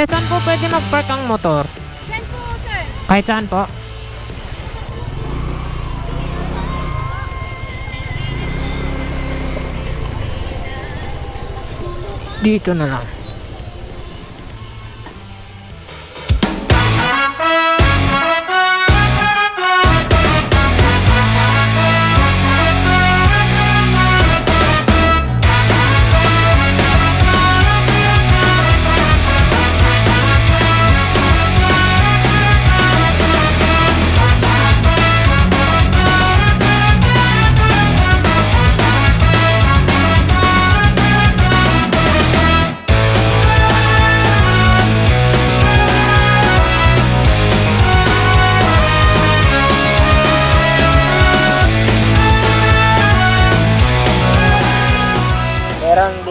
Te, saan po pwede mag-park ang motor? Yan po, sir. Kahit saan po? Dito na lang.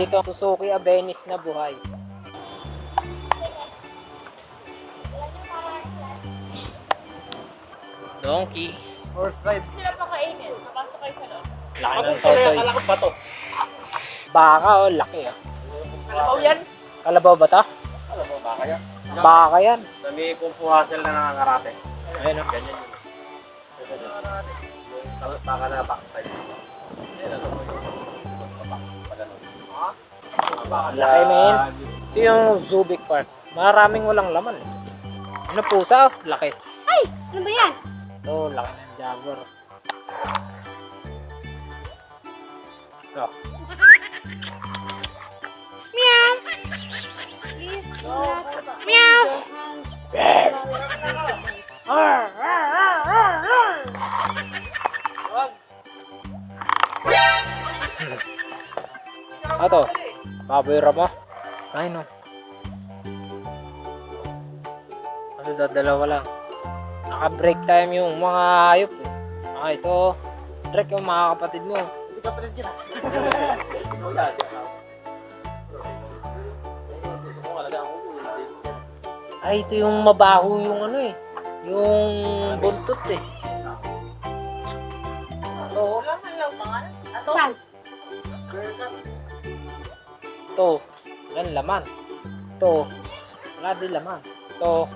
Dito Suzuki Abenis na buhay. Donkey. Horse ride. Sila pa kainin. Napasok kayo sa loob. Laki ng tortoise. pa to. Baka oh, laki ah. Kalabaw yan. Kalabaw ba to? Mo, baka yan. Baka yan. Sa may kumpuhasel na nangangarate. Ayun oh. Ganyan yun. Baka na backside. Yan, alam mo Laki na yun. Ito yung Zubik Park. Maraming walang laman. eh. Ano pusa? oh, Laki. Ay! Ano ba yan? Ito, laki ng Jaguar. Ito. Meow! Please do not... Meow! Ato. Baboy rama. Ay no. Ano dadalawa lang. Naka-break time yung mga hayop eh. Ah, ito. Break yung mga kapatid mo. Hindi ka pala dyan. Ikaw yan. Ay, ito yung mabaho yung ano eh. Yung buntot eh. Ito. Yan laman. Ito. Wala din laman. Ito.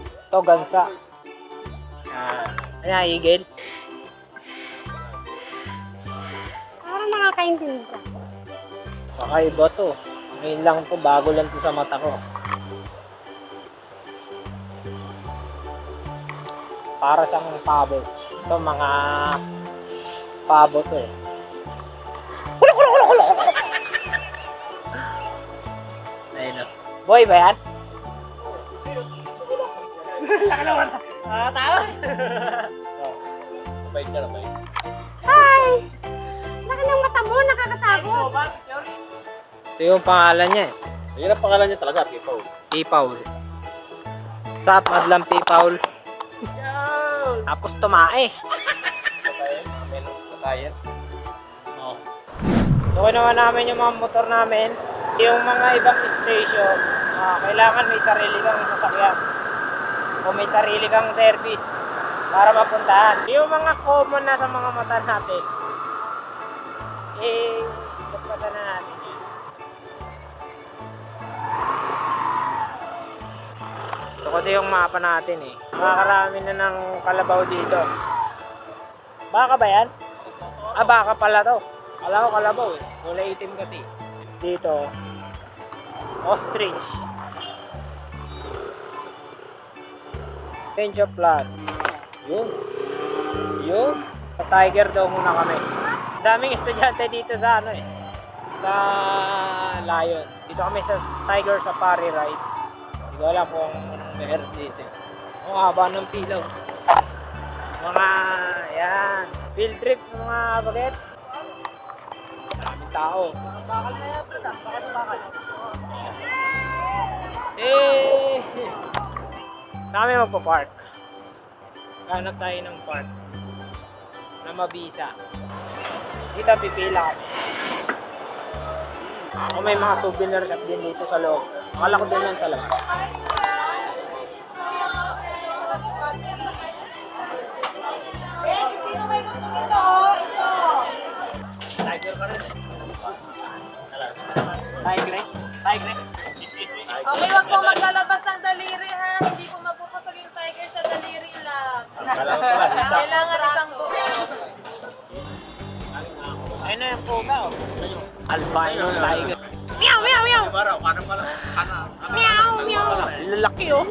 Ito gansa. Ah. Ano igel? Parang nakakaintindi siya. Kakaiba to. Ngayon lang to, bago lang to sa mata ko. Para siyang pabo. Ito mga pabo to eh. Boy ba yan? Ah, tao. Mabait ka naman. Hi! Laki ng mata mo, nakakatakot. Ito yung pangalan niya eh. Ayun ang pangalan niya talaga, Pipaw. P-Paul. Sap, madlang P-Paul. Tapos tumae. Katayan. Oh. So, naman namin yung mga motor namin. Yung mga ibang station, ah, kailangan may sarili kang sasakyan. O may sarili kang service para mapuntahan. Yung mga common na sa mga mata natin, eh, lagpasan na natin yun. Ito kasi yung mapa natin eh. Makakarami na ng kalabaw dito. Baka ba yan? Ah, baka pala to. Kala ko kalabaw eh. Kulay itim kasi. It's dito. Ostrich. Change of plan. Yun. Yun. Sa Tiger daw muna kami. Daming estudyante dito sa ano eh. Sa Lion. Dito kami sa Tiger Safari Ride. Hindi ko alam kung meron dito. Ang haba ng pilaw. Mga, yan. Field trip mga bagets. Maraming tao. Bakal na yan, brad. Bakal bakal. Sa amin magpa-park. Hanap tayo ng park na mabisa. Dito pipila kami. Kung may mga souvenir shop din dito sa loob. Akala ko din yan sa loob. Tiger eh. Tiger eh. Okay, wag po maglalabas lang. Kailangan isang. Ayun na yung pusa oh. Albino tiger. Meow, meow, meow. Baraw, kanan pala. Kanan. Meow, meow. Lalaki oh.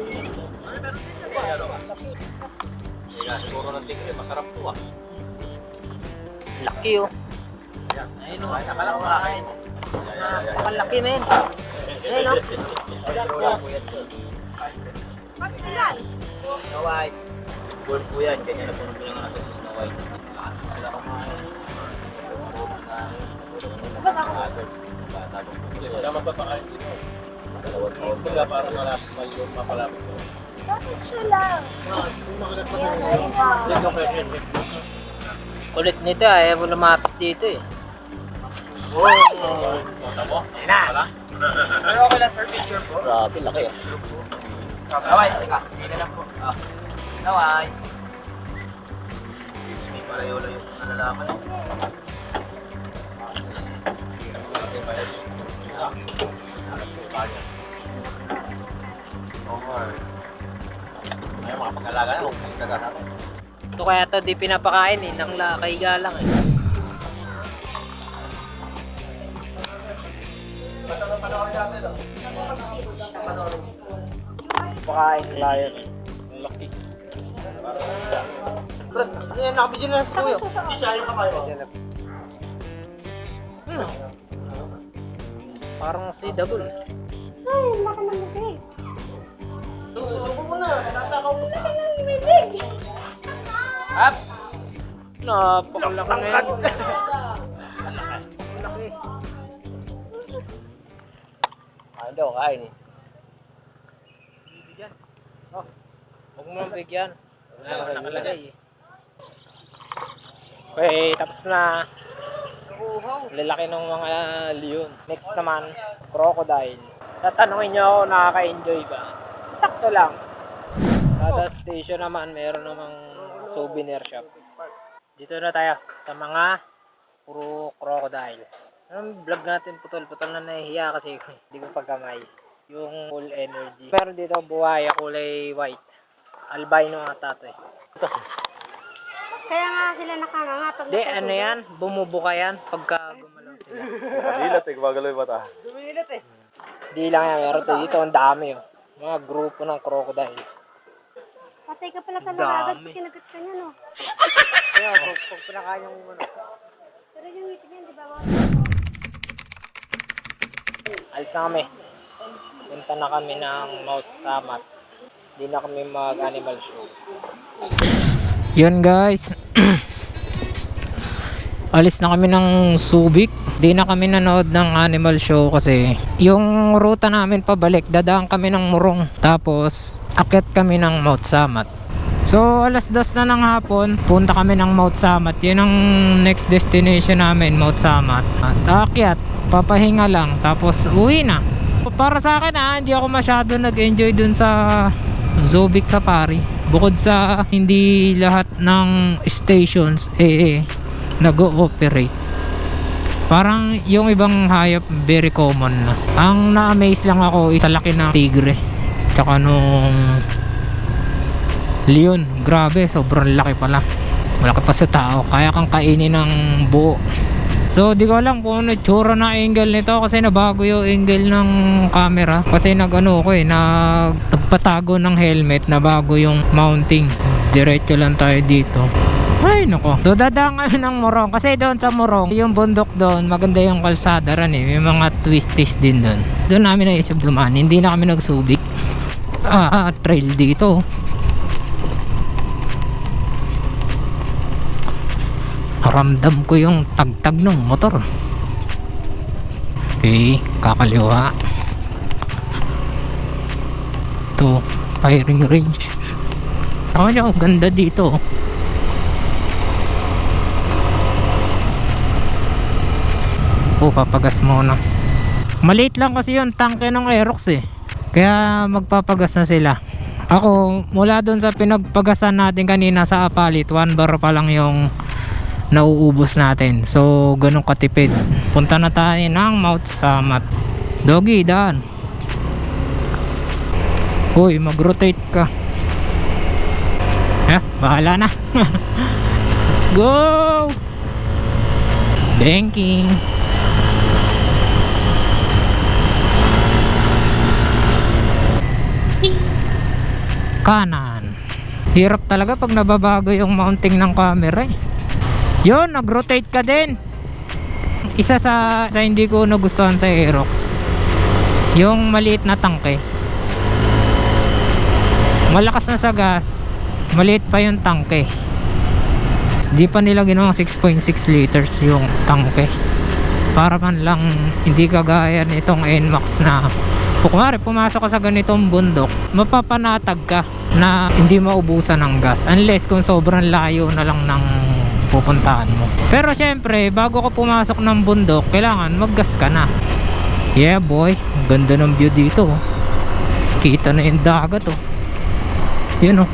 Siguro ng tigre, masarap to ah. Laki oh. Ayun oh. Nakala ko kakain. Napakalaki men. Ayun oh. Snow White. Born po yan, kanya na puno lang natin sa Snow White. Sila kumain. Wala magpapakain dito. Dalawang taon. Kaya parang malapit malulong mapalapit ko. Bakit siya lang? Yung Kulit nito ah. Ayaw mo lumapit dito eh. Oh! Mata mo? Na. Wala? Pero okay lang for picture po. Grabe, laki ah. Naway, halika. Hindi lang po. Ah. Naway. May pareho lang yung nalalaman. Ay, mga pag-alaga na, huwag mong nagkakaroon. Ito kaya to di pinapakain eh. Nang lakay galang eh. Pakain lion. Bro, yan, nakabidyo na sa kuya. Siya yung kamay mo. Hmm. Parang si Double. Ay, laki ng bibig. Subo mo na, natakaw mo na. Up! Napakalaki na yan. Laki. Ano daw, kain eh. Bigyan. Oh, huwag mo nang bigyan. Wala nakalagay eh. Okay, tapos na. Lalaki ng mga leon. Next naman, crocodile. Tatanungin nyo ako, nakaka-enjoy ba? Sakto lang. Kada station naman, meron namang souvenir shop. Dito na tayo sa mga puro crocodile. Anong vlog natin putol-putol na nahihiya kasi hindi ko pagkamay. Yung full energy. Meron dito buhay, kulay white. Albino ata to eh. Ito. Kaya nga sila nakanganga pag Hindi, ano yan? Bumubuka yan pagka gumalaw sila. Kadilat eh, gumagaloy ba ta? Di lang yan, meron to dito. Ang dami oh. Mga grupo ng crocodile. Patay ka pala sa nangagat Dami. pag kinagat ka niya, no? Kaya pag, pag pinakain yung ano. Pero yung ngiti niya, di ba? Alis na kami. Punta na kami ng Mount Samat. Hindi na kami mag-animal show. Yun guys. Alis na kami ng Subic. Di na kami nanood ng animal show kasi yung ruta namin pabalik, dadaan kami ng Murong. Tapos, akit kami ng Mount Samat. So, alas dos na ng hapon, punta kami ng Mount Samat. Yun ang next destination namin, Mount Samat. At papahinga lang, tapos uwi na. Para sa akin ah, hindi ako masyado nag-enjoy dun sa Zobic Safari. Bukod sa hindi lahat ng stations eh nag-ooperate. Parang yung ibang hayop very common na. Ang na-amaze lang ako is sa laki ng tigre. Tsaka nung leon. Grabe, sobrang laki pala. Malaki pa sa tao. Kaya kang kainin ng buo. So, di ko alam kung ano tsura na angle nito kasi nabago yung angle ng camera. Kasi nag-ano ko eh, nag, nagpatago ng helmet na bago yung mounting. Diretso lang tayo dito. Ay, nako. So, dadaan kami ng Morong. Kasi doon sa Morong, yung bundok doon, maganda yung kalsada ran eh. May mga twisties din doon. Doon namin naisip dumaan. Hindi na kami nagsubik. Ah, ah, trail dito. Ramdam ko yung tagtag ng motor. Okay, kakaliwa. Ito, firing range. Ako nyo, ganda dito. Oh, papagas muna. Maliit lang kasi yung tangke ng Aerox eh. Kaya magpapagas na sila. Ako, mula doon sa pinagpagasan natin kanina sa Apalit, 1 bar pa lang yung nauubos natin. So, ganun katipid. Punta na tayo ng Mount Samat. Doggy, daan. Uy, mag-rotate ka. Eh, bahala na. Let's go! Banking. Kanan. Hirap talaga pag nababago yung mounting ng camera eh. Yun, nag-rotate ka din. Isa sa, sa hindi ko nagustuhan sa Aerox. Yung maliit na tangke. Malakas na sa gas. Maliit pa yung tangke. Di pa nila ginawang 6.6 liters yung tangke. Para man lang hindi kagaya nitong NMAX na kung pumasok ka sa ganitong bundok, mapapanatag ka na hindi maubusan ng gas. Unless kung sobrang layo na lang ng pupuntahan mo. Pero syempre, bago ka pumasok ng bundok, kailangan maggas ka na. Yeah boy, ganda ng view dito. oh. Kita na yung dagat oh. Yun oh.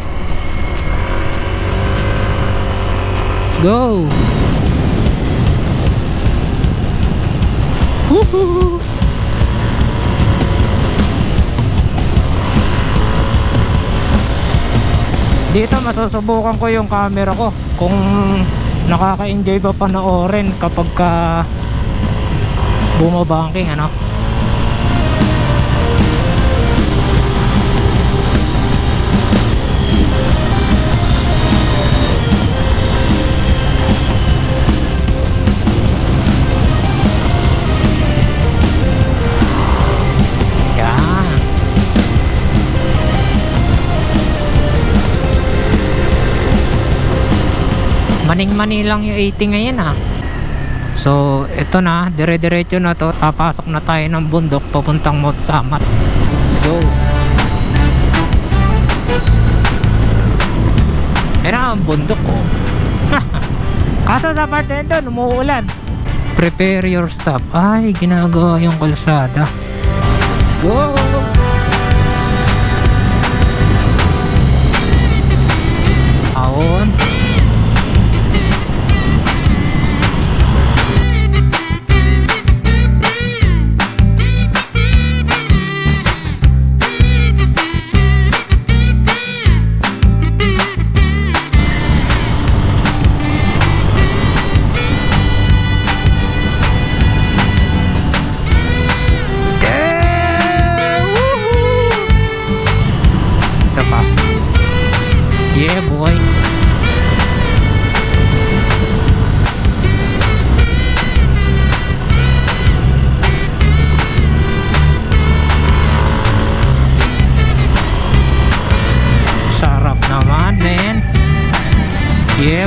Let's go. Woohoo! Dito masusubukan ko yung camera ko kung nakaka-enjoy ba panoorin kapag ka bumabanking ano. Maning-mani lang yung 80 ngayon ah. So, ito na, dire-diretso na to. Papasok na tayo ng bundok papuntang Mount Samat. Let's go. Na ang bundok oh. Kaso sa part na ito. Prepare your stuff. Ay, ginagawa yung kalsada. Let's go!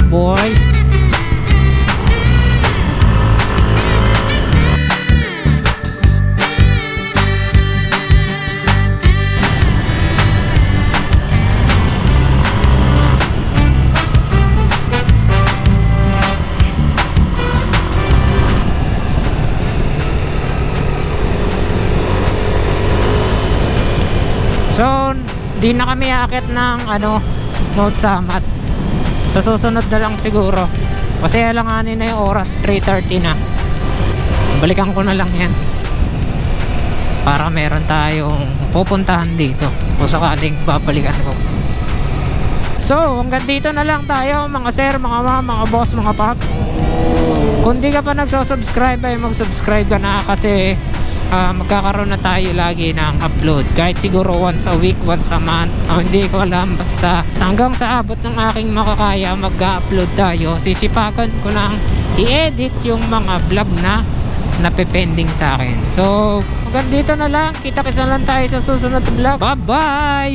Boy. So, di na kami akit ng ano, Mount Samat. Sa susunod na lang siguro. Kasi alanganin na yung oras, 3.30 na. Balikan ko na lang yan. Para meron tayong pupuntahan dito. Kung sakaling babalikan ko. So, hanggang dito na lang tayo mga sir, mga ma'am, mga boss, mga paps. Kung di ka pa nagsusubscribe ay mag-subscribe ka na kasi ah, magkakaroon na tayo lagi ng upload. Kahit siguro once a week, once a month. O hindi ko alam basta hanggang sa abot ng aking makakaya mag-upload tayo. Sisipakan ko nang i-edit yung mga vlog na napepending sa akin. So hanggang dito na lang. Kita kisa lang tayo sa susunod vlog. Bye bye